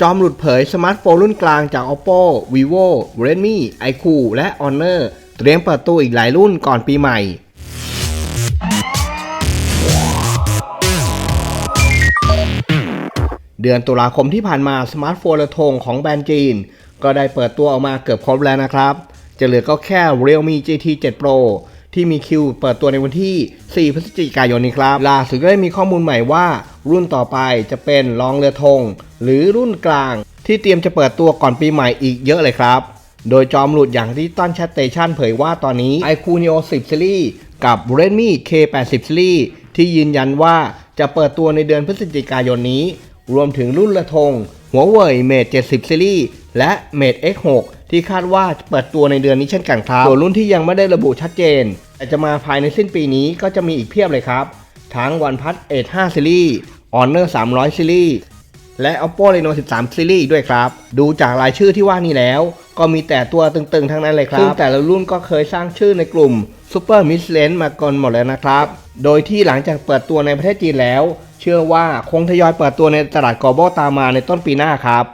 จอมหลุดเผยสมาร์ทโฟนรุ่นกลางจาก Oppo, Vivo, Redmi, iQOO และ Honor เตรียมเปิดตัวอีกหลายรุ่นก่อนปีใหม่ เดือนตุลาคมที่ผ่านมาสมาร์ทโฟนระทงของแบรนด์จีน ก็ได้เปิดตัวออกมาเกือบครบแล้วนะครับ จะเหลือก็แค่ Realme GT 7 Pro ที่มีคิวเปิดตัวในวันที่ 4 พฤศจิกายนนี้ครับ ล่าสุดก็ได้มีข้อมูลใหม่ว่า รุ่นต่อไปจะเป็นรองเรือธงหรือรุ่นกลาง ที่เตรียมจะเปิดตัวก่อนปีใหม่อีกเยอะเลยครับ โดยจอมหลุดอย่างที่ต้นแชทเตชันเผยว่าตอนนี้ iQOO Neo 10 Series กับ Redmi K80 Series ที่ยืนยันว่าจะเปิดตัวในเดือนพฤศจิกายนนี้ รวมถึงรุ่นละทงหัวเว่ย Mate 70 Series และ Mate X6 ที่คาดว่าจะเปิดตัวในเดือนนี้เช่นกันครับส่วนรุ่นที่ยังไม่ได้ระบุชัดเจน แต่จะมาภายในสิ้นปีนี้ก็จะมีอีกเพียบเลยครับ ทั้ง OnePlus 8 5 Series Honor 300 Series และ Oppo Reno 13 Series ด้วยครับ ดูจากรายชื่อที่ว่านี้แล้ว ก็มีแต่ตัวตึงๆ ทั้งนั้นเลยครับ ซึ่งแต่ละรุ่นก็เคยสร้างชื่อในกลุ่ม Super Mid Range มาก่อนหมดแล้วนะครับ โดยที่หลังจากเปิดตัวในประเทศจีนแล้ว เชื่อว่าคงทยอยเปิดตัวในตลาด global ตามมาในต้นปีหน้าครับ